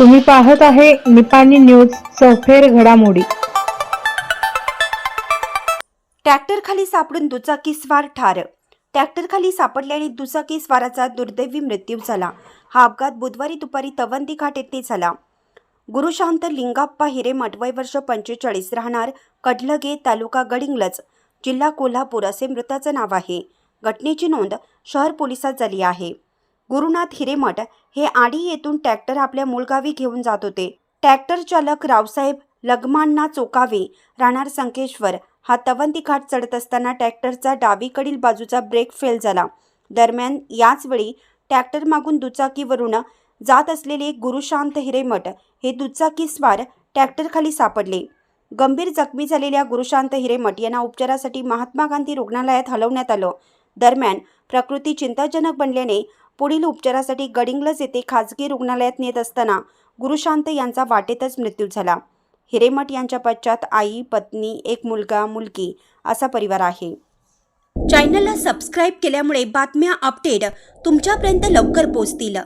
तुम्ही पाहत आहे निपाणी न्यूज सफेर घडामोडी. ट्रॅक्टरखाली सापडून दुचाकी स्वार ठार. ट्रॅक्टरखाली सापडल्याने दुचाकी स्वाराचा दुर्दैवी मृत्यू झाला. हा अपघात बुधवारी दुपारी तवंदी घाट येथे झाला. गुरुशांत लिंगाप्पा हिरेमठ वय वर्ष पंचेचाळीस राहणार कडलगे तालुका गडिंगलज जिल्हा कोल्हापूर असे मृताचं नाव आहे. घटनेची नोंद शहर पोलिसात झाली आहे. गुरुनाथ हिरेमठ हे आडी येथून ट्रॅक्टर आपल्या मूळगावी घेऊन जात होते. ट्रॅक्टर चालक रावसाहेब लगमांना चोकावे राहणार संकेश्वर. हा तवंती घाट चढत असताना ट्रॅक्टरचा डावीकडील बाजूचा ब्रेक फेल झाला. दरम्यान याच वेळी ट्रॅक्टर मागून दुचाकीवरून जात असलेले गुरुशांत हिरेमठ हे दुचाकीस्वार ट्रॅक्टरखाली सापडले. गंभीर जखमी झालेल्या गुरुशांत हिरेमठ यांना उपचारासाठी महात्मा गांधी रुग्णालयात हलवण्यात आलं. दरम्यान प्रकृती चिंताजनक बनल्याने पुढील उपचारासाठी गडिंग्लज येथे खाजगी रुग्णालयात नेत असताना गुरुशांत यांचा वाटेतच मृत्यू झाला. हिरेमठ यांच्या पश्चात आई पत्नी एक मुलगा मुलगी असा परिवार आहे. चॅनलला सबस्क्राईब केल्यामुळे बातम्या अपडेट तुमच्यापर्यंत लवकर पोहोचतील.